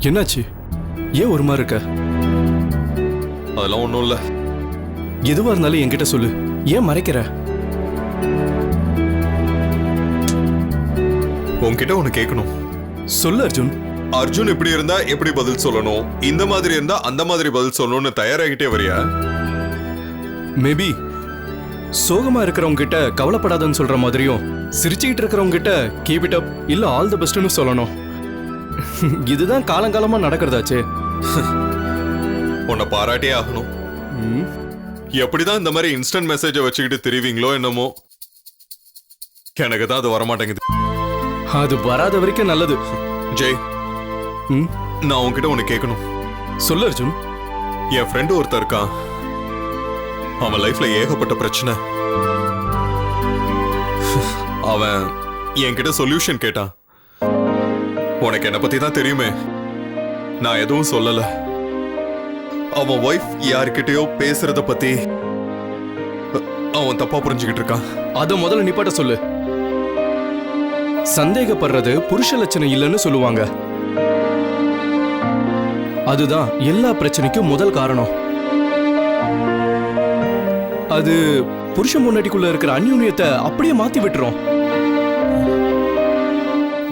என்னாச்சு? ஏன் ஒரு மாதிரி இருக்க? அதெல்லாம் ஒன்றும் இல்லை. எதுவா இருந்தாலும் என்கிட்ட சொல்லு. ஏன் மறைக்கிற? உன்கிட்ட ஒன்று கேட்கணும் சொல்லு அர்ஜுன். அர்ஜுன் இப்படி இருந்தா எப்படி பதில் சொல்லணும்? இந்த மாதிரி இருந்தா அந்த மாதிரி பதில் சொல்லணும்னு தயாராகிட்டே வரியா? மேபி சோகமா இருக்கிறவங்க கிட்ட கவலைப்படாதன்னு சொல்ற மாதிரியும் சிரிச்சுக்கிட்டு இருக்கிறவங்க கிட்ட கீப் இட் அப் இல்ல ஆல் தி பெஸ்ட்னு சொல்லணும். இதுதான் காலங்காலமா நடக்கிறதாச்சே. உன்னை பாராட்டியே ஆகணும். எப்படிதான் இந்த மாதிரி இன்ஸ்டன்ட் மெசேஜை வச்சுக்கிட்டு தெரிவிங்களோ என்னமோ. எனக்கு தான் அது வரமாட்டேங்குது. அது வராத வரைக்கும் நல்லது. ஜெய். நான் உன்கிட்ட ஒன்று கேட்கணும். சொல்லு அர்ஜுன். என் ஃப்ரெண்டு ஒருத்தன் இருக்கான். அவன் லைஃப்ல ஏகப்பட்ட பிரச்சனை. அவன் என்கிட்ட சொல்யூஷன் கேட்டான். உனக்கு என்னை பத்தி தான் தெரியுமே. நான் எதுவும் சொல்லல. அவன் ஒய்ஃப் யார்கிட்டயோ பேசுறத பத்தி அவன் தப்பா புரிஞ்சுக்கிட்டு இருக்கான். அத முதல்ல நிப்பாட்ட சொல்லு. சந்தேகப்படுறது புருஷ லட்சணம் இல்லைன்னு சொல்லுவாங்க. அதுதான் எல்லா பிரச்சனைக்கும் முதல் காரணம். அது புருஷன் முன்னாடிக்குள்ள இருக்கிற அந்யூன்யத்தை அப்படியே மாத்தி விட்டுரும்.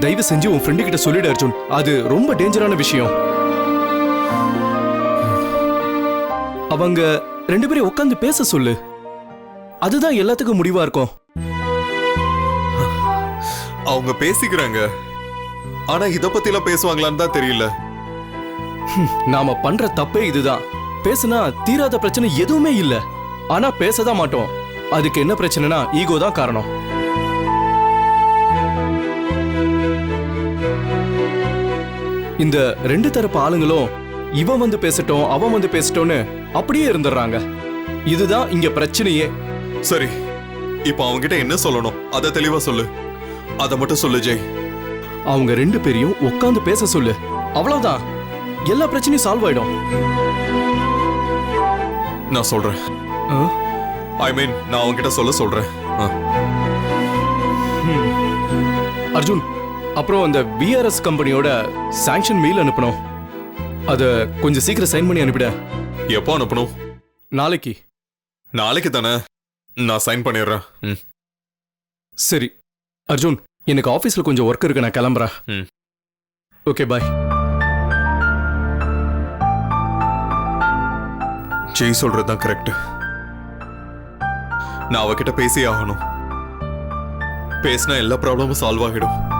தயவு செஞ்சு உன் ஃப்ரெண்டு கிட்ட சொல்லிடு அர்ஜுன். அது ரொம்ப டேஞ்சரான விஷயம். அவங்க ரெண்டு பேரும் உட்காந்து பேச சொல்லு. அதுதான் எல்லாத்துக்கும் முடிவா இருக்கும். அவங்க பேசிக்கிறாங்க. ஆனா இத பத்திலாம் பேசுவாங்களான்னு தான் தெரியல. நாம பண்ற தப்பே இதுதான். பேசுனா தீராத பிரச்சனை எதுவுமே இல்ல. ஆனா பேசதான் மாட்டோம். அதுக்கு என்ன பிரச்சனைனா ஈகோ தான் காரணம். இந்த ரெண்டு தரப்பு ஆளுங்களும் இவன் வந்து பேசட்டும் அவன் வந்து பேசட்டும்னு அப்படியே இருந்துடுறாங்க. இதுதான் இங்க பிரச்சனையே. சரி இப்போ அவன்கிட்ட என்ன சொல்லணும்? அதை தெளிவா சொல்லு. அதை மட்டும் சொல்லு ஜெய். அவங்க ரெண்டு பேரையும் உட்காந்து பேச சொல்லு. அவ்வளவுதான். எல்லா பிரச்சனையும் சால்வ் ஆயிடும். நான் சொல்றேன். ஆ? ஐ மீன் நான் அவன்கிட்ட சொல்ல சொல்றேன். அர்ஜுன் அப்புறம் அந்த விஆர்எஸ் கம்பெனியோட சாங்ஷன் மெயில் அனுப்பணும். அத கொஞ்சம் சீக்கிரம் சைன் பண்ணி அனுப்பிட. எப்போ அனுப்பணும்? நாளைக்கு. நாளைக்கு தானே? நான் சைன் பண்ணிடுறேன். ம். சரி. அர்ஜுன் எனக்கு ஆபீஸ்ல கொஞ்சம் ஒர்க் இருக்கு. நான் கிளம்புறேன். ம். ஓகே பாய் ஜெய் சொல்றது தான் கரெக்ட் நான் அவகிட்ட பேசி ஆகணும். பேசினா எல்லா ப்ராப்ளமும் சால்வ் ஆகிடும்.